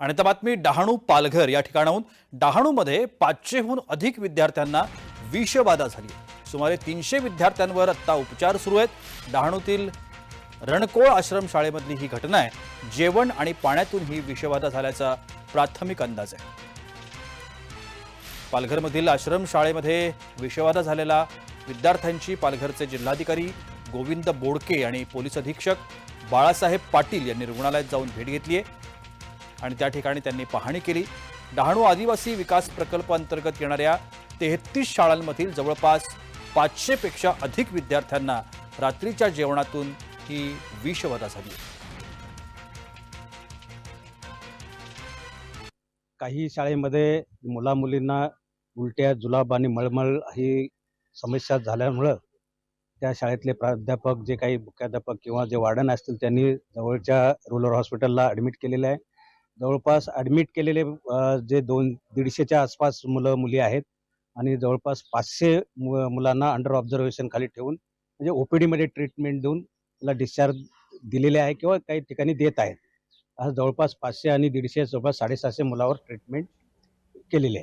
आणि आता बातमी डहाणू पालघर या ठिकाणाहून. डहाणूमध्ये पाचशेहून अधिक विद्यार्थ्यांना विषबाधा झाली सुमारे तीनशे विद्यार्थ्यांवर आत्ता उपचार सुरू आहेत. डहाणूतील रणकोळ आश्रमशाळेमधली ही घटना आहे. जेवण आणि पाण्यातून ही विषबाधा झाल्याचा प्राथमिक अंदाज आहे. पालघरमधील आश्रमशाळेमध्ये विषबाधा झालेला विद्यार्थ्यांची पालघरचे जिल्हाधिकारी गोविंद बोडके आणि पोलीस अधीक्षक बाळासाहेब पाटील यांनी रुग्णालयात जाऊन भेट घेतली आहे. आणि त्या ठिकाणी त्यांनी पाहणी केली. डहाणू आदिवासी विकास प्रकल्प अंतर्गत येणाऱ्या तेहतीस शाळांमधील जवळपास पाचशेपेक्षा अधिक विद्यार्थ्यांना रात्रीच्या जेवणातून ही विषबाधा झाली. काही शाळेमध्ये मुला मुलींना उलट्या जुलाब आणि मळमळ ही समस्या झाल्यामुळं त्या शाळेतले प्राध्यापक जे काही मुख्याध्यापक किंवा जे वार्डन असतील त्यांनी जवळच्या रुरल हॉस्पिटलला ॲडमिट केलेलं आहे. जवळपास ॲडमिट केलेले जे दोन दीडशेच्या आसपास मुलं मुली आहेत. आणि जवळपास पाचशे मु मुलांना अंडर ऑब्झर्वेशन खाली ठेवून म्हणजे ओपीडीमध्ये ट्रीटमेंट देऊन त्याला डिस्चार्ज दिलेले आहे किंवा काही ठिकाणी देत आहेत. आज जवळपास पाचशे आणि दीडशे जवळपास साडेसहाशे मुलावर ट्रीटमेंट केलेली आहे.